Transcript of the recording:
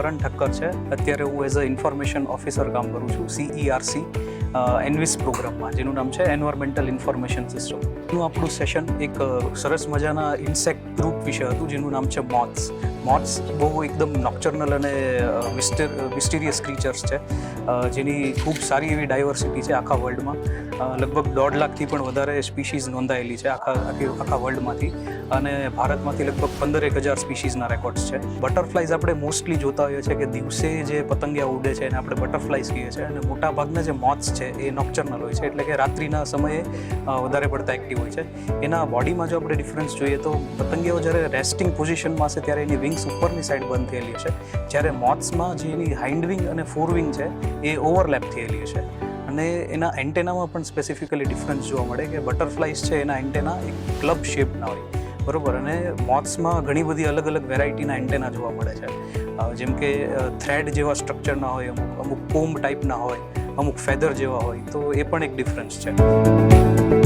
કરણ ઠક્કર છે. અત્યારે હું એઝ અ ઇન્ફોર્મેશન ઓફિસર કામ કરું છું E સીઈઆરસી એનવિસ પ્રોગ્રામમાં, જેનું નામ છે એન્વાયરમેન્ટલ ઇન્ફોર્મેશન સિસ્ટમ એનું આપણું સેશન એક સરસ મજાના ઇન્સેક્ટ ગ્રુપ વિશે હતું, જેનું નામ છે મોથ્સ મોથ્સ બહુ એકદમ નોક્ચર્નલ અને મિસ્ટીરિયસ ક્રીચર્સ છે. જેની ખૂબ સારી એવી ડાયવર્સિટી છે આખા વર્લ્ડમાં લગભગ દોઢ લાખથી પણ વધારે સ્પીશીઝ નોંધાયેલી છે આખા, આખી, આખા વર્લ્ડમાંથી. અને ભારતમાંથી લગભગ પંદર એક હજાર સ્પીશીઝના રેકોર્ડ્સ છે. બટરફ્લાઇઝ આપણે મોસ્ટલી જોતા હોઈએ છીએ કે દિવસે જે પતંગિયા ઉડે છે એને આપણે બટરફ્લાઇઝ કહીએ છીએ. અને મોટા ભાગના જે મોથ્સ છે એ નોક્ચર્નલ હોય છે. એટલે કે રાત્રિના સમયે વધારે પડતા એક્ટિવ હોય છે. એના બોડીમાં જો આપણે ડિફરન્સ જોઈએ તો પતંગિયાઓ જ્યારે રેસ્ટિંગ પોઝિશનમાં છે ત્યારે એની વિંગ્સ ઉપરની સાઈડ બંધ થયેલી છે જ્યારે મોથ્સમાં જે એની હાઇન્ડ વિંગ અને ફોર વિંગ છે એ ઓવરલેપ થયેલી છે અને એના એન્ટેનામાં પણ સ્પેસિફિકલી ડિફરન્સ જોવા મળે કે બટરફ્લાઇઝ છે એના એન્ટેના એક ક્લબ શેપના હોય. બરોબર? અને મોથ્સમાં ઘણી બધી અલગ અલગ વેરાયટીના એન્ટેના જોવા મળે છે. જેમ કે થ્રેડ જેવા સ્ટ્રક્ચરના હોય, અમુક અમુક કોમ્બ ટાઈપના હોય, અમુક ફેદર જેવા હોય, તો એ પણ એક ડિફરન્સ છે.